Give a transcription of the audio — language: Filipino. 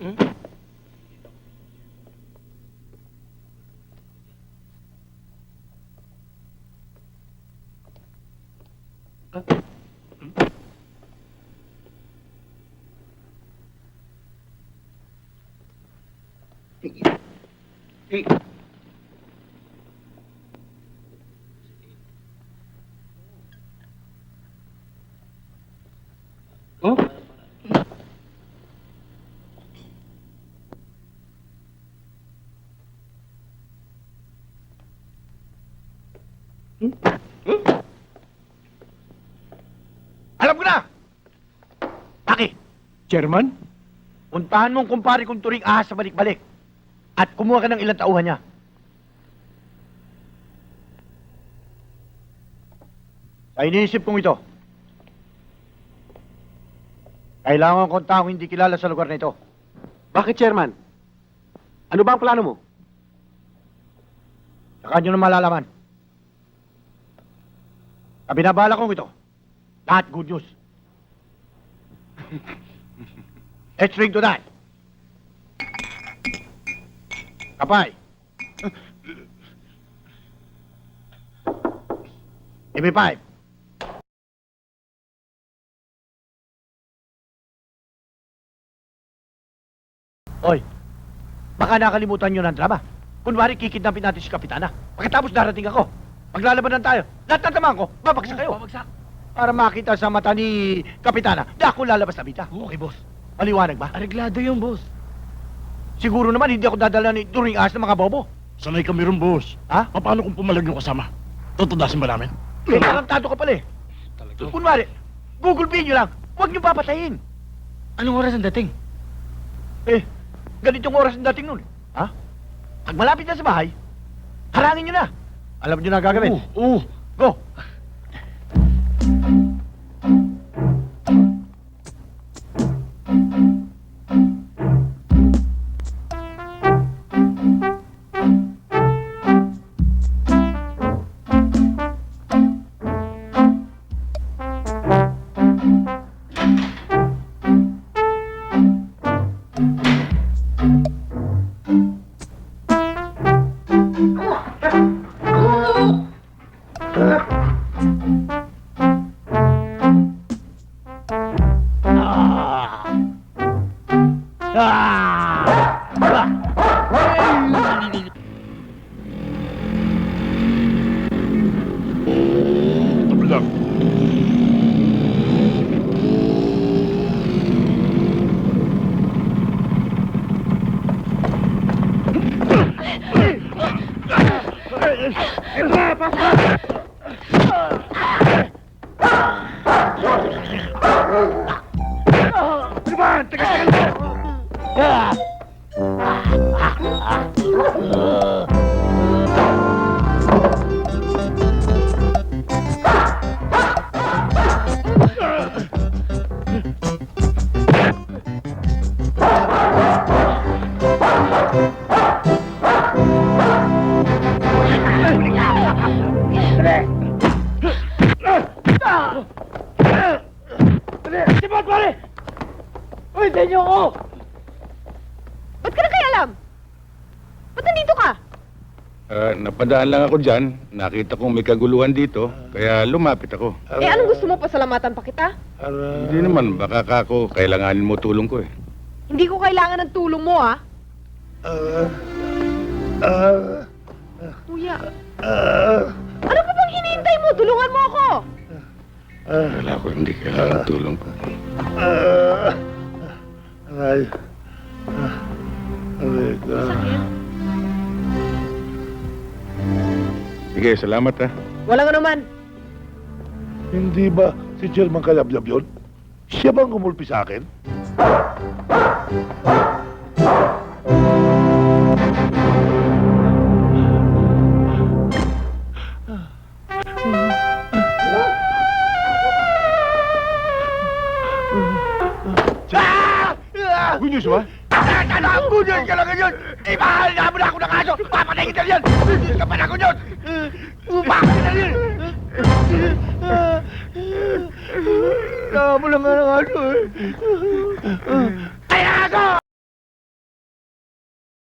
Oh? Alam ko na! Taki, Chairman? puntahan mong kumpare kong turing ahas sa balik-balik. At kumuha ka ng ilang tauhan niya. Sa iniisip kong ito, kailangan kong taong hindi kilala sa lugar na ito. Bakit, Chairman? Ano ba ang plano mo? Saka nyo na malalaman. Sa binabala kong ito, lahat good news. Let's drink to that. Kapay. Give me five. Oy, baka nakalimutan nyo ng drama. Kunwari, kikidnapin natin si Kapitana. Pagkatapos darating ako. Maglalabanan tayo. Lahat ng tamaan ko, babagsak kayo. Babagsak. Para makita sa mata ni Kapitana, na ako lalabas na bita. Okay, boss. Maliwanag ba? Areglado yung boss. Siguro naman hindi ako dadala ni Turing Ahas ng mga bobo. Sanay kami ron, boss. Ha? Paano kung pumalag yung kasama? Tutudasin ba namin? Eh, tarantado ka pala eh. Kunwari, Google Pay nyo lang. Huwag nyo papatayin. Anong oras ang dating? Eh, ganitong oras ang dating nun. Ha? Pag malapit na sa bahay, harangin nyo na. Alam nyo na ang gagawin. Oo. Go! Vá, vá, vá. Simon, pare! Uy, denyo ako! Ba't ka na kaya alam? Ba't nandito ka? Ah, napadaan lang ako dyan. Nakita kong may kaguluhan dito, kaya lumapit ako. Eh, anong gusto mo? Pasalamatan pa kita? Hindi naman, baka kako, kailanganin mo tulong ko eh. Hindi ko kailangan ng tulong mo, ah. Kuya. Tulungan mo ako! Wala ko, hindi kailangan tulong ko. Aray. Aray ka. Sakit. Sige, salamat ha. Walang anuman. Hindi ba si Chairman Kalablab yun? Siya bang kumulpi sa akin? Good news ba? Ano ang good news ka lang ngayon? Eh, na mo na ako ng aso! Papatay kita yan! Good news ka pa na good news! Bakit na yan? Nakamo lang nga ng aso eh.